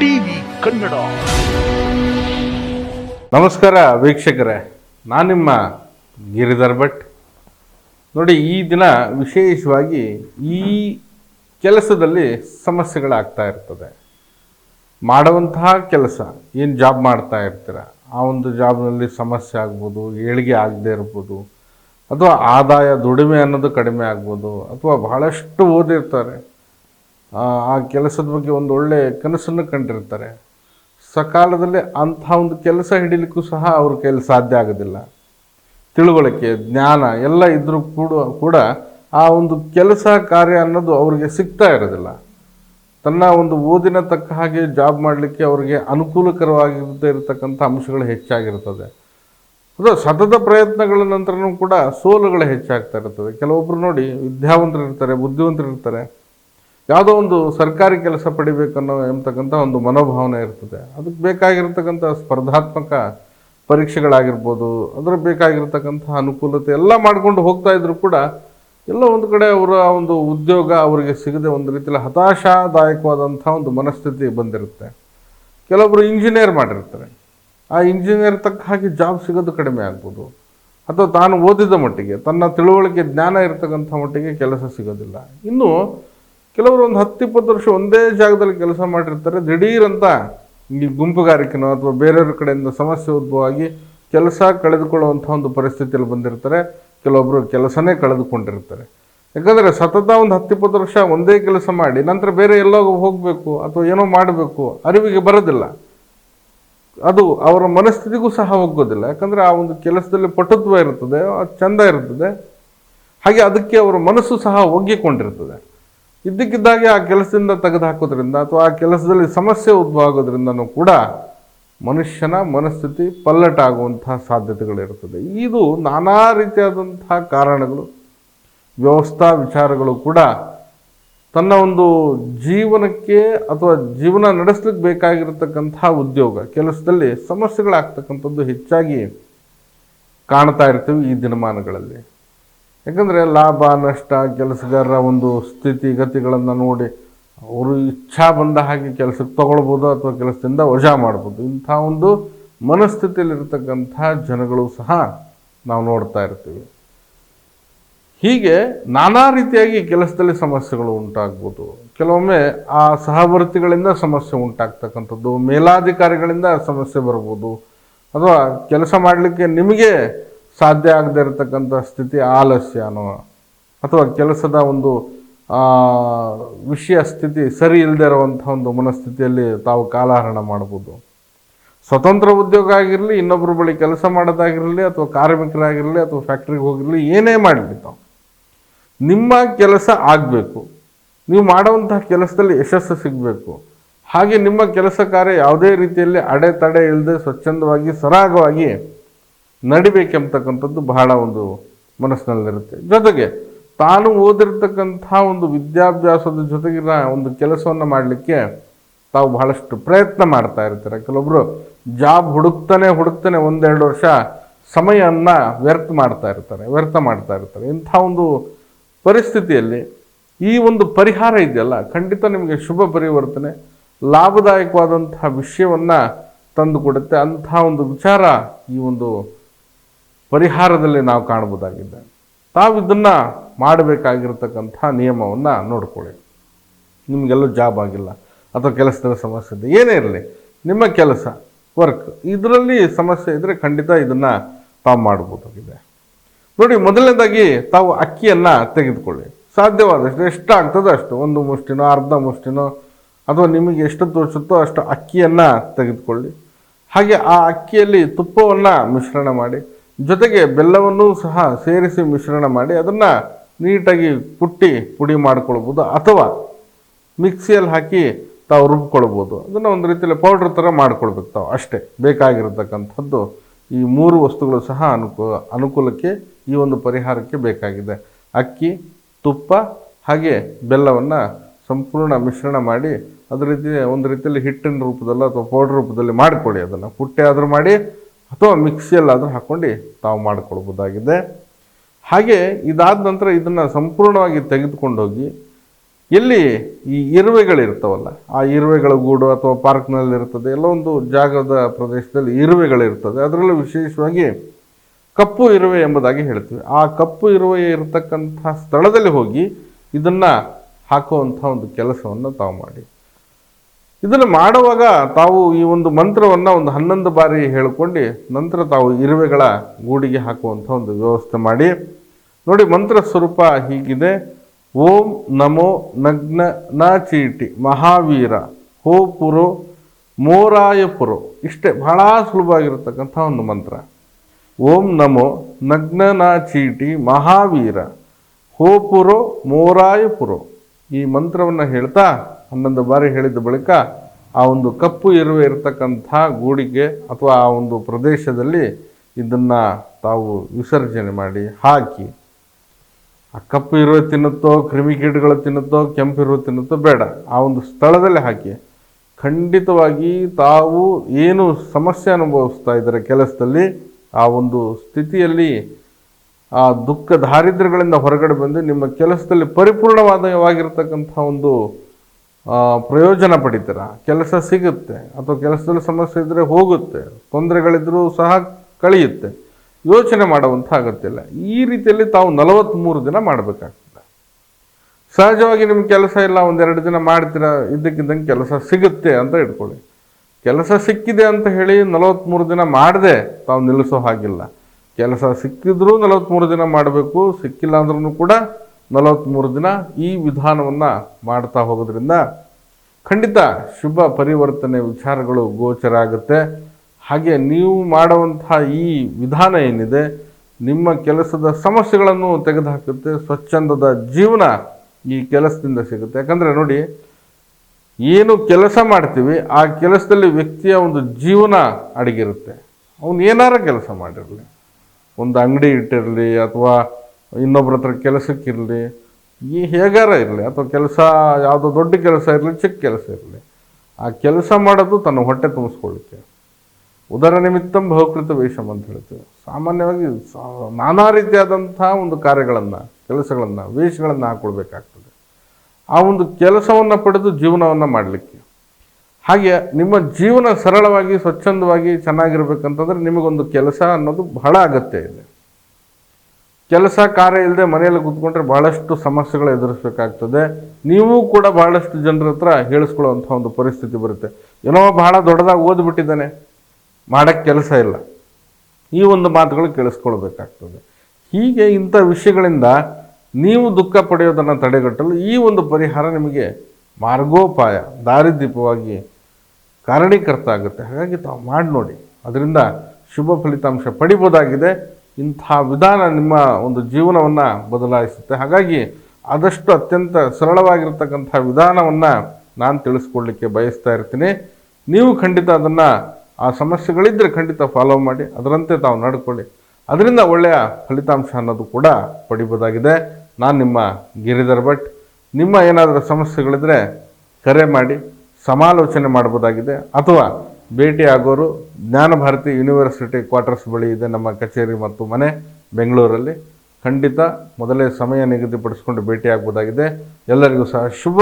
TV Kannada. ನಮಸ್ಕಾರ ವೀಕ್ಷಕರೇ, ನಾನು ನಿಮ್ಮ ಗಿರಿಧರ್ ಭಟ್. ನೋಡಿ, ಈ ದಿನ ವಿಶೇಷವಾಗಿ ಈ ಕೆಲಸದಲ್ಲಿ ಸಮಸ್ಯೆಗಳಾಗ್ತಾ ಇರ್ತದೆ. ಮಾಡುವಂತಹ ಕೆಲಸ, ಏನು ಜಾಬ್ ಮಾಡ್ತಾ ಇರ್ತೀರ? ಆ ಒಂದು ಜಾಬ್ನಲ್ಲಿ ಸಮಸ್ಯೆ ಆಗ್ಬೋದು, ಏಳಿಗೆ ಆಗದೆ ಇರ್ಬೋದು, ಅಥವಾ ಆದಾಯ ದುಡಿಮೆ ಅನ್ನೋದು ಕಡಿಮೆ ಆಗ್ಬೋದು, ಅಥವಾ ಬಹಳಷ್ಟು ಓದಿರ್ತಾರೆ. ಆ ಕೆಲಸದ ಬಗ್ಗೆ ಒಂದು ಒಳ್ಳೆ ಕನಸನ್ನು ಕಂಡಿರ್ತಾರೆ. ಸಕಾಲದಲ್ಲಿ ಅಂಥ ಒಂದು ಕೆಲಸ ಹಿಡಿಲಿಕ್ಕೂ ಸಹ ಅವ್ರ ಕೈಲಿ ಸಾಧ್ಯ ಆಗೋದಿಲ್ಲ. ತಿಳುವಳಿಕೆ, ಜ್ಞಾನ ಎಲ್ಲ ಇದ್ದರೂ ಕೂಡ ಕೂಡ ಆ ಒಂದು ಕೆಲಸ ಕಾರ್ಯ ಅನ್ನೋದು ಅವರಿಗೆ ಸಿಗ್ತಾ ಇರೋದಿಲ್ಲ. ತನ್ನ ಒಂದು ಓದಿನ ತಕ್ಕ ಹಾಗೆ ಜಾಬ್ ಮಾಡಲಿಕ್ಕೆ ಅವರಿಗೆ ಅನುಕೂಲಕರವಾಗಿರದೇ ಇರತಕ್ಕಂಥ ಅಂಶಗಳು ಹೆಚ್ಚಾಗಿರ್ತದೆ. ಅದು ಸತತ ಪ್ರಯತ್ನಗಳ ನಂತರನೂ ಕೂಡ ಸೋಲುಗಳು ಹೆಚ್ಚಾಗ್ತಾ ಇರ್ತದೆ. ಕೆಲವೊಬ್ಬರು ನೋಡಿ ವಿದ್ಯಾವಂತರು ಇರ್ತಾರೆ ಬುದ್ಧಿವಂತರು ಇರ್ತಾರೆ ಯಾವುದೋ ಒಂದು ಸರ್ಕಾರಿ ಕೆಲಸ ಪಡಿಬೇಕನ್ನೋ ಎಂಬತಕ್ಕಂಥ ಒಂದು ಮನೋಭಾವನೆ ಇರ್ತದೆ. ಅದಕ್ಕೆ ಬೇಕಾಗಿರ್ತಕ್ಕಂಥ ಸ್ಪರ್ಧಾತ್ಮಕ ಪರೀಕ್ಷೆಗಳಾಗಿರ್ಬೋದು, ಅದರ ಬೇಕಾಗಿರ್ತಕ್ಕಂಥ ಅನುಕೂಲತೆ ಎಲ್ಲ ಮಾಡ್ಕೊಂಡು ಹೋಗ್ತಾ ಇದ್ರು ಕೂಡ ಎಲ್ಲ ಒಂದು ಕಡೆ ಅವರ ಒಂದು ಉದ್ಯೋಗ ಅವರಿಗೆ ಸಿಗದೆ ಒಂದು ರೀತಿಯಲ್ಲಿ ಹತಾಶಾದಾಯಕವಾದಂಥ ಒಂದು ಮನಸ್ಥಿತಿ ಬಂದಿರುತ್ತೆ. ಕೆಲವೊಬ್ಬರು ಇಂಜಿನಿಯರ್ ಮಾಡಿರ್ತಾರೆ. ಆ ಇಂಜಿನಿಯರ್ ತಕ್ಕ ಹಾಗೆ ಜಾಬ್ ಸಿಗೋದು ಕಡಿಮೆ ಆಗ್ಬೋದು. ಅಥವಾ ತಾನು ಓದಿದ ಮಟ್ಟಿಗೆ, ತನ್ನ ತಿಳುವಳಿಕೆ ಜ್ಞಾನ ಇರತಕ್ಕಂಥ ಮಟ್ಟಿಗೆ ಕೆಲಸ ಸಿಗೋದಿಲ್ಲ. ಇನ್ನು ಕೆಲವರು ಒಂದು ಹತ್ತಿಪ್ಪತ್ತು ವರ್ಷ ಒಂದೇ ಜಾಗದಲ್ಲಿ ಕೆಲಸ ಮಾಡಿರ್ತಾರೆ. ದಿಢೀರಂತ ಈ ಗುಂಪುಗಾರಿಕೆನೋ ಅಥವಾ ಬೇರೆಯವ್ರ ಕಡೆಯಿಂದ ಸಮಸ್ಯೆ ಉದ್ಭವವಾಗಿ ಕೆಲಸ ಕಳೆದುಕೊಳ್ಳುವಂಥ ಒಂದು ಪರಿಸ್ಥಿತಿಯಲ್ಲಿ ಬಂದಿರ್ತಾರೆ. ಕೆಲವೊಬ್ಬರು ಕೆಲಸನೇ ಕಳೆದುಕೊಂಡಿರ್ತಾರೆ. ಯಾಕಂದರೆ ಸತತ ಒಂದು ಹತ್ತಿಪ್ಪತ್ತು ವರ್ಷ ಒಂದೇ ಕೆಲಸ ಮಾಡಿ, ನಂತರ ಬೇರೆ ಎಲ್ಲೋ ಹೋಗಬೇಕು ಅಥವಾ ಏನೋ ಮಾಡಬೇಕು, ಅರಿವಿಗೆ ಬರೋದಿಲ್ಲ. ಅದು ಅವರ ಮನಸ್ಥಿತಿಗೂ ಸಹ ಹೋಗೋದಿಲ್ಲ. ಯಾಕಂದರೆ ಆ ಒಂದು ಕೆಲಸದಲ್ಲಿ ಪಟುತ್ವ ಇರ್ತದೆ, ಚಂದ ಇರ್ತದೆ. ಹಾಗೆ ಅದಕ್ಕೆ ಅವರ ಮನಸ್ಸು ಸಹ ಒಗ್ಗಿಕೊಂಡಿರ್ತದೆ. ಇದ್ದಕ್ಕಿದ್ದಾಗೆ ಆ ಕೆಲಸದಿಂದ ತೆಗೆದುಹಾಕೋದ್ರಿಂದ ಅಥವಾ ಆ ಕೆಲಸದಲ್ಲಿ ಸಮಸ್ಯೆ ಉದ್ಭವ ಕೂಡ ಮನುಷ್ಯನ ಮನಸ್ಥಿತಿ ಪಲ್ಲಟಾಗುವಂತಹ ಸಾಧ್ಯತೆಗಳಿರುತ್ತದೆ. ಇದು ನಾನಾ ರೀತಿಯಾದಂತಹ ಕಾರಣಗಳು, ವ್ಯವಸ್ಥಾ ವಿಚಾರಗಳು ಕೂಡ ತನ್ನ ಒಂದು ಜೀವನಕ್ಕೆ ಅಥವಾ ಜೀವನ ನಡೆಸಲಿಕ್ಕೆ ಬೇಕಾಗಿರತಕ್ಕಂತಹ ಉದ್ಯೋಗ, ಕೆಲಸದಲ್ಲಿ ಸಮಸ್ಯೆಗಳಾಗ್ತಕ್ಕಂಥದ್ದು ಹೆಚ್ಚಾಗಿ ಕಾಣ್ತಾ ಇರ್ತೀವಿ ಈ ದಿನಮಾನಗಳಲ್ಲಿ. ಯಾಕಂದರೆ ಲಾಭ, ನಷ್ಟ, ಕೆಲಸಗಾರರ ಒಂದು ಸ್ಥಿತಿಗತಿಗಳನ್ನು ನೋಡಿ ಅವರು ಇಚ್ಛಾ ಬಂದ ಹಾಗೆ ಕೆಲಸಕ್ಕೆ ತಗೊಳ್ಬೋದು ಅಥವಾ ಕೆಲಸದಿಂದ ವಜಾ ಮಾಡ್ಬೋದು. ಇಂಥ ಒಂದು ಮನಸ್ಥಿತಿಯಲ್ಲಿರ್ತಕ್ಕಂಥ ಜನಗಳು ಸಹ ನಾವು ನೋಡ್ತಾ ಇರ್ತೀವಿ. ಹೀಗೆ ನಾನಾ ರೀತಿಯಾಗಿ ಕೆಲಸದಲ್ಲಿ ಸಮಸ್ಯೆಗಳು ಉಂಟಾಗ್ಬೋದು. ಕೆಲವೊಮ್ಮೆ ಆ ಸಹವರ್ತಿಗಳಿಂದ ಸಮಸ್ಯೆ ಉಂಟಾಗ್ತಕ್ಕಂಥದ್ದು, ಮೇಲಾಧಿಕಾರಿಗಳಿಂದ ಸಮಸ್ಯೆ ಬರ್ಬೋದು. ಅಥವಾ ಕೆಲಸ ಮಾಡಲಿಕ್ಕೆ ನಿಮಗೆ ಸಾಧ್ಯ ಆಗದೇ ಇರತಕ್ಕಂಥ ಸ್ಥಿತಿ ಆಲಸ್ಯನೋ ಅಥವಾ ಕೆಲಸದ ಒಂದು ವಿಷಯ ಸ್ಥಿತಿ ಸರಿ ಇಲ್ಲದೆ ಇರುವಂಥ ಒಂದು ಮನಸ್ಥಿತಿಯಲ್ಲಿ ತಾವು ಕಾಲಹರಣ ಮಾಡ್ಬೋದು. ಸ್ವತಂತ್ರ ಉದ್ಯೋಗ ಆಗಿರಲಿ ಇನ್ನೊಬ್ಬರ ಬಳಿ ಕೆಲಸ ಮಾಡೋದಾಗಿರಲಿ, ಅಥವಾ ಕಾರ್ಮಿಕರಾಗಿರಲಿ, ಅಥವಾ ಫ್ಯಾಕ್ಟ್ರಿಗೆ ಹೋಗಿರಲಿ, ಏನೇ ಮಾಡಲಿ ತಾವು. ನಿಮ್ಮ ಕೆಲಸ ಆಗಬೇಕು. ನೀವು ಮಾಡುವಂತಹ ಕೆಲಸದಲ್ಲಿ ಯಶಸ್ಸು ಸಿಗಬೇಕು. ಹಾಗೆ ನಿಮ್ಮ ಕೆಲಸ ಕಾರ್ಯ ಯಾವುದೇ ರೀತಿಯಲ್ಲಿ ಅಡೆತಡೆ ಇಲ್ಲದೆ ಸ್ವಚ್ಛಂದವಾಗಿ, ಸರಾಗವಾಗಿ ನಡಿಬೇಕೆಂಬತಕ್ಕಂಥದ್ದು ಬಹಳ ಒಂದು ಮನಸ್ಸಿನಲ್ಲಿರುತ್ತೆ. ಜೊತೆಗೆ ತಾನು ಓದಿರ್ತಕ್ಕಂಥ ಒಂದು ವಿದ್ಯಾಭ್ಯಾಸದ ಜೊತೆಗಿನ ಒಂದು ಕೆಲಸವನ್ನು ಮಾಡಲಿಕ್ಕೆ ತಾವು ಬಹಳಷ್ಟು ಪ್ರಯತ್ನ ಮಾಡ್ತಾ ಇರ್ತಾರೆ. ಕೆಲವೊಬ್ಬರು ಜಾಬ್ ಹುಡುಕ್ತಾನೆ ಹುಡುಕ್ತಾನೆ ಒಂದೆರಡು ವರ್ಷ ಸಮಯವನ್ನು ವ್ಯರ್ಥ ಮಾಡ್ತಾ ಇರ್ತಾರೆ, ವ್ಯರ್ಥ ಮಾಡ್ತಾ ಇರ್ತಾರೆ. ಇಂಥ ಒಂದು ಪರಿಸ್ಥಿತಿಯಲ್ಲಿ ಈ ಒಂದು ಪರಿಹಾರ ಇದೆಯಲ್ಲ, ಖಂಡಿತ ನಿಮಗೆ ಶುಭ ಪರಿವರ್ತನೆ, ಲಾಭದಾಯಕವಾದಂತಹ ವಿಷಯವನ್ನು ತಂದುಕೊಡುತ್ತೆ. ಅಂಥ ಒಂದು ವಿಚಾರ ಈ ಒಂದು ಪರಿಹಾರದಲ್ಲಿ ನಾವು ಕಾಣಬಹುದಾಗಿದೆ. ತಾವು ಇದನ್ನು ಮಾಡಬೇಕಾಗಿರ್ತಕ್ಕಂಥ ನಿಯಮವನ್ನು ನೋಡ್ಕೊಳ್ಳಿ. ನಿಮಗೆಲ್ಲೂ ಜಾಬ್ ಆಗಿಲ್ಲ, ಅಥವಾ ಕೆಲಸದ ಸಮಸ್ಯೆ ಇದೆ, ಏನೇ ಇರಲಿ, ನಿಮ್ಮ ಕೆಲಸ ವರ್ಕ್ ಇದರಲ್ಲಿ ಸಮಸ್ಯೆ ಇದ್ದರೆ ಖಂಡಿತ ಇದನ್ನು ತಾವು ಮಾಡ್ಬೋದಾಗಿದೆ ನೋಡಿ, ಮೊದಲನೇದಾಗಿ ತಾವು ಅಕ್ಕಿಯನ್ನು ತೆಗೆದುಕೊಳ್ಳಿ. ಸಾಧ್ಯವಾದಷ್ಟು, ಎಷ್ಟು ಆಗ್ತದೋ ಅಷ್ಟು, ಒಂದು ಮುಷ್ಟಿನೋ, ಅರ್ಧ ಮುಷ್ಟಿನೋ, ಅಥವಾ ನಿಮಗೆ ಎಷ್ಟು ತೋರಿಸುತ್ತೋ ಅಷ್ಟು ಅಕ್ಕಿಯನ್ನು ತೆಗೆದುಕೊಳ್ಳಿ. ಹಾಗೆ ಆ ಅಕ್ಕಿಯಲ್ಲಿ ತುಪ್ಪವನ್ನು ಮಿಶ್ರಣ ಮಾಡಿ ಜೊತೆಗೆ ಬೆಲ್ಲವನ್ನು ಸಹ ಸೇರಿಸಿ ಮಿಶ್ರಣ ಮಾಡಿ ಅದನ್ನು ನೀಟಾಗಿ ಕುಟ್ಟಿ ಪುಡಿ ಮಾಡ್ಕೊಳ್ಬೋದು ಅಥವಾ ಮಿಕ್ಸಿಯಲ್ಲಿ ಹಾಕಿ ತಾವು ರುಬ್ಕೊಳ್ಬೋದು. ಅದನ್ನು ಒಂದು ರೀತಿಯಲ್ಲಿ ಪೌಡ್ರ್ ಥರ ಮಾಡ್ಕೊಳ್ಬೇಕು ತಾವು ಅಷ್ಟೇ. ಬೇಕಾಗಿರತಕ್ಕಂಥದ್ದು ಈ ಮೂರು ವಸ್ತುಗಳು ಸಹ ಅನುಕೂ, ಅನುಕೂಲಕ್ಕೆ ಈ ಒಂದು ಪರಿಹಾರಕ್ಕೆ ಬೇಕಾಗಿದೆ. ಅಕ್ಕಿ, ತುಪ್ಪ ಹಾಗೆ ಬೆಲ್ಲವನ್ನು ಸಂಪೂರ್ಣ ಮಿಶ್ರಣ ಮಾಡಿ ಅದೇ ರೀತಿ, ಒಂದು ರೀತಿಯಲ್ಲಿ ಹಿಟ್ಟಿನ ರೂಪದಲ್ಲಿ ಅಥವಾ ಪೌಡ್ರ್ ರೂಪದಲ್ಲಿ ಮಾಡಿಕೊಡಿ. ಅದನ್ನು ಪುಟ್ಟೆ ಆದರೂ ಮಾಡಿ ಅಥವಾ ಮಿಕ್ಸಿಯಲ್ಲಾದರೂ ಹಾಕ್ಕೊಂಡು ತಾವು ಮಾಡಿಕೊಳ್ಬೋದಾಗಿದೆ. ಹಾಗೆ ಇದಾದ ನಂತರ ಇದನ್ನು ಸಂಪೂರ್ಣವಾಗಿ ತೆಗೆದುಕೊಂಡೋಗಿ ಎಲ್ಲಿ ಈ ಇರುವೆಗಳಿರ್ತಾವಲ್ಲ, ಆ ಇರುವೆಗಳ ಗೂಡು ಅಥವಾ ಪಾರ್ಕ್ನಲ್ಲಿ ಇರ್ತದೆ ಎಲ್ಲ ಒಂದು ಜಾಗದ ಪ್ರದೇಶದಲ್ಲಿ ಇರುವೆಗಳಿರ್ತದೆ. ಅದರಲ್ಲೂ ವಿಶೇಷವಾಗಿ ಕಪ್ಪು ಇರುವೆ ಎಂಬುದಾಗಿ ಹೇಳ್ತೀವಿ. ಆ ಕಪ್ಪು ಇರುವೆ ಇರತಕ್ಕಂಥ ಸ್ಥಳದಲ್ಲಿ ಹೋಗಿ ಇದನ್ನು ಹಾಕುವಂಥ ಒಂದು ಕೆಲಸವನ್ನು ತಾವು ಮಾಡಿ. ಇದನ್ನು ಮಾಡುವಾಗ ತಾವು ಈ ಒಂದು ಮಂತ್ರವನ್ನು ಒಂದು ಹನ್ನೊಂದು ಬಾರಿ ಹೇಳ್ಕೊಂಡು ನಂತರ ತಾವು ಇರುವೆಗಳ ಗೂಡಿಗೆ ಹಾಕುವಂಥ ಒಂದು ವ್ಯವಸ್ಥೆ ಮಾಡಿ. ನೋಡಿ, ಮಂತ್ರ ಸ್ವರೂಪ ಹೀಗಿದೆ. ಓಂ ನಮೋ ನಗ್ನ ನ ಚೀಟಿ ಮಹಾವೀರ ಹೋ ಪುರು ಮೋರಾಯ ಪುರೋ. ಇಷ್ಟೇ, ಬಹಳ ಸುಲಭವಾಗಿರತಕ್ಕಂಥ ಒಂದು ಮಂತ್ರ. ಓಂ ನಮೋ ನಗ್ನ ಚೀಟಿ ಮಹಾವೀರ ಹೋ ಮೋರಾಯಪುರೋ ಮೋರಾಯ ಪುರೋ. ಈ ಮಂತ್ರವನ್ನು ಹೇಳ್ತಾ ಹನ್ನೊಂದು ಬಾರಿ ಹೇಳಿದ ಬಳಿಕ ಆ ಒಂದು ಕಪ್ಪು ಇರುವೆ ಇರತಕ್ಕಂಥ ಗೂಡಿಗೆ ಅಥವಾ ಆ ಒಂದು ಪ್ರದೇಶದಲ್ಲಿ ಇದನ್ನು ತಾವು ವಿಸರ್ಜನೆ ಮಾಡಿ ಹಾಕಿ. ಆ ಕಪ್ಪು ಇರುವೆ ತಿನ್ನುತ್ತೋ ಕ್ರಿಮಿಕೀಟಗಳು ತಿನ್ನುತ್ತೋ, ಕೆಂಪು ಇರುವೆ ತಿನ್ನುತ್ತೋ ಬೇಡ. ಆ ಒಂದು ಸ್ಥಳದಲ್ಲಿ ಹಾಕಿ. ಖಂಡಿತವಾಗಿ ತಾವು ಏನು ಸಮಸ್ಯೆ ಅನುಭವಿಸ್ತಾ ಇದ್ದಾರೆ ಕೆಲಸದಲ್ಲಿ, ಆ ಒಂದು ಸ್ಥಿತಿಯಲ್ಲಿ ಆ ದುಃಖ ದಾರಿದ್ರ್ಯಗಳಿಂದ ಹೊರಗಡೆ ಬಂದು ನಿಮ್ಮ ಕೆಲಸದಲ್ಲಿ ಪರಿಪೂರ್ಣವಾದವಾಗಿರ್ತಕ್ಕಂಥ ಒಂದು ಪ್ರಯೋಜನ ಪಡಿತೀರ? ಕೆಲಸ ಸಿಗುತ್ತೆ. ಅಥವಾ ಕೆಲಸದಲ್ಲಿ ಸಮಸ್ಯೆ ಇದ್ದರೆ ಹೋಗುತ್ತೆ. ತೊಂದರೆಗಳಿದ್ದರೂ ಸಹ ಕಳೆಯುತ್ತೆ. ಯೋಚನೆ ಮಾಡುವಂಥ ಅಗತ್ಯ ಈ ರೀತಿಯಲ್ಲಿ ತಾವು ನಲವತ್ತ್ಮೂರು ದಿನ ಮಾಡಬೇಕಾಗ್ತದೆ. ಸಹಜವಾಗಿ ನಿಮ್ಗೆ ಕೆಲಸ ಇಲ್ಲ, ಒಂದೆರಡು ದಿನ ಮಾಡ್ತೀರ, ಇದ್ದಕ್ಕಿದ್ದಂಗೆ ಕೆಲಸ ಸಿಗುತ್ತೆ ಅಂತ ಇಟ್ಕೊಳ್ಳಿ. ಕೆಲಸ ಸಿಕ್ಕಿದೆ ಅಂತ ಹೇಳಿ ನಲವತ್ತ್ಮೂರು ದಿನ ಮಾಡದೆ ತಾವು ನಿಲ್ಲಿಸೋ ಹಾಗಿಲ್ಲ. ಕೆಲಸ ಸಿಕ್ಕಿದ್ರೂ ನಲವತ್ತ್ಮೂರು ದಿನ ಮಾಡಬೇಕು, ಸಿಕ್ಕಿಲ್ಲ ಅಂದ್ರೂ ಕೂಡ ನಲವತ್ತ್ಮೂರು ದಿನ ಈ ವಿಧಾನವನ್ನು ಮಾಡ್ತಾ ಹೋಗೋದ್ರಿಂದ ಖಂಡಿತ ಶುಭ ಪರಿವರ್ತನೆ ವಿಚಾರಗಳು ಗೋಚರ ಆಗುತ್ತೆ. ಹಾಗೆ ನೀವು ಮಾಡುವಂತಹ ಈ ವಿಧಾನ ಏನಿದೆ, ನಿಮ್ಮ ಕೆಲಸದ ಸಮಸ್ಯೆಗಳನ್ನು ತೆಗೆದುಹಾಕುತ್ತೆ, ಸ್ವಚ್ಛಂದದ ಜೀವನ ಈ ಕೆಲಸದಿಂದ ಸಿಗುತ್ತೆ. ಯಾಕಂದರೆ ನೋಡಿ, ಏನು ಕೆಲಸ ಮಾಡ್ತೀವಿ, ಆ ಕೆಲಸದಲ್ಲಿ ವ್ಯಕ್ತಿಯ ಒಂದು ಜೀವನ ಅಡಗಿರುತ್ತೆ. ಅವನು ಏನಾರ ಕೆಲಸ ಮಾಡಿರಲಿ. ಒಂದು ಅಂಗಡಿ ಇಟ್ಟಿರಲಿ ಅಥವಾ ಇನ್ನೊಬ್ಬರ ಹತ್ರ ಕೆಲಸಕ್ಕಿರಲಿ, ಈ ಹೇಗಾರ ಇರಲಿ, ಅಥವಾ ಕೆಲಸ, ಯಾವುದೋ ದೊಡ್ಡ ಕೆಲಸ ಇರಲಿ, ಚಿಕ್ಕ ಕೆಲಸ ಇರಲಿ, ಆ ಕೆಲಸ ಮಾಡೋದು ತನ್ನ ಹೊಟ್ಟೆ ತುಂಬಿಸ್ಕೊಳ್ಳಿಕ್ಕೆ ಉದರ ನಿಮಿತ್ತ ಬಹುಕೃತ ವೇಷಮ್ ಅಂತ ಹೇಳ್ತೀವಿ. ಸಾಮಾನ್ಯವಾಗಿ ನಾನಾ ರೀತಿಯಾದಂಥ ಒಂದು ಕಾರ್ಯಗಳನ್ನು, ಕೆಲಸಗಳನ್ನು, ವೇಷಗಳನ್ನು ಹಾಕ್ಕೊಳ್ಬೇಕಾಗ್ತದೆ ಆ ಒಂದು ಕೆಲಸವನ್ನು ಪಡೆದು ಜೀವನವನ್ನು ಮಾಡಲಿಕ್ಕೆ. ಹಾಗೆ ನಿಮ್ಮ ಜೀವನ ಸರಳವಾಗಿ, ಸ್ವಚ್ಛಂದವಾಗಿ ಚೆನ್ನಾಗಿರ್ಬೇಕಂತಂದ್ರೆ ನಿಮಗೊಂದು ಕೆಲಸ ಅನ್ನೋದು ಬಹಳ ಅಗತ್ಯ ಇದೆ. ಕೆಲಸ ಕಾರ್ಯ ಇಲ್ಲದೆ ಮನೆಯಲ್ಲಿ ಕೂತ್ಕೊಂಡ್ರೆ ಬಹಳಷ್ಟು ಸಮಸ್ಯೆಗಳು ಎದುರಿಸಬೇಕಾಗ್ತದೆ. ನೀವು ಕೂಡ ಬಹಳಷ್ಟು ಜನರ ಹತ್ರ ಹೇಳಿಸ್ಕೊಳ್ಳುವಂಥ ಒಂದು ಪರಿಸ್ಥಿತಿ ಬರುತ್ತೆ. ಏನೋ ಬಹಳ ದೊಡ್ಡದಾಗಿ ಓದ್ಬಿಟ್ಟಿದ್ದಾನೆ. ಮಾಡೋಕ್ಕೆ ಕೆಲಸ ಇಲ್ಲ. ಈ ಒಂದು ಮಾತುಗಳು ಕೇಳಿಸ್ಕೊಳ್ಬೇಕಾಗ್ತದೆ. ಹೀಗೆ ಇಂಥ ವಿಷಯಗಳಿಂದ ನೀವು ದುಃಖ ಪಡೆಯೋದನ್ನು ತಡೆಗಟ್ಟಲು ಈ ಒಂದು ಪರಿಹಾರ ನಿಮಗೆ ಮಾರ್ಗೋಪಾಯ ದಾರಿದೀಪವಾಗಿ ಕಾರಣೀಕರ್ತ ಆಗುತ್ತೆ. ಹಾಗಾಗಿ ತಾವು ಮಾಡಿ ನೋಡಿ. ಅದರಿಂದ ಶುಭ ಫಲಿತಾಂಶ ಪಡಿಬೋದಾಗಿದೆ. ಇಂಥ ವಿಧಾನ ನಿಮ್ಮ ಒಂದು ಜೀವನವನ್ನು ಬದಲಾಯಿಸುತ್ತೆ. ಹಾಗಾಗಿ ಆದಷ್ಟು ಅತ್ಯಂತ ಸರಳವಾಗಿರ್ತಕ್ಕಂಥ ವಿಧಾನವನ್ನು ನಾನು ತಿಳಿಸ್ಕೊಡ್ಲಿಕ್ಕೆ ಬಯಸ್ತಾ ಇರ್ತೀನಿ. ನೀವು ಖಂಡಿತ ಅದನ್ನು, ಆ ಸಮಸ್ಯೆಗಳಿದ್ದರೆ ಖಂಡಿತ ಫಾಲೋ ಮಾಡಿ, ಅದರಂತೆ ತಾವು ನಡ್ಕೊಳ್ಳಿ. ಅದರಿಂದ ಒಳ್ಳೆಯ ಫಲಿತಾಂಶ ಅನ್ನೋದು ಕೂಡ ಪಡಿಬೋದಾಗಿದೆ. ನಾನು ನಿಮ್ಮ ಗಿರಿಧರ್ ಭಟ್. ನಿಮ್ಮ ಏನಾದರೂ ಸಮಸ್ಯೆಗಳಿದ್ದರೆ ಕರೆ ಮಾಡಿ, ಸಮಾಲೋಚನೆ ಮಾಡ್ಬೋದಾಗಿದೆ. ಅಥವಾ ಭೇಟಿ ಆಗೋರು ಜ್ಞಾನ ಭಾರತಿ ಯೂನಿವರ್ಸಿಟಿ ಕ್ವಾರ್ಟರ್ಸ್ ಬಳಿ ಇದೆ ನಮ್ಮ ಕಚೇರಿ ಮತ್ತು ಮನೆ ಬೆಂಗಳೂರಲ್ಲಿ. ಖಂಡಿತ ಮೊದಲೇ ಸಮಯ ನಿಗದಿಪಡಿಸಿಕೊಂಡು ಭೇಟಿ ಎಲ್ಲರಿಗೂ ಸಹ ಶುಭ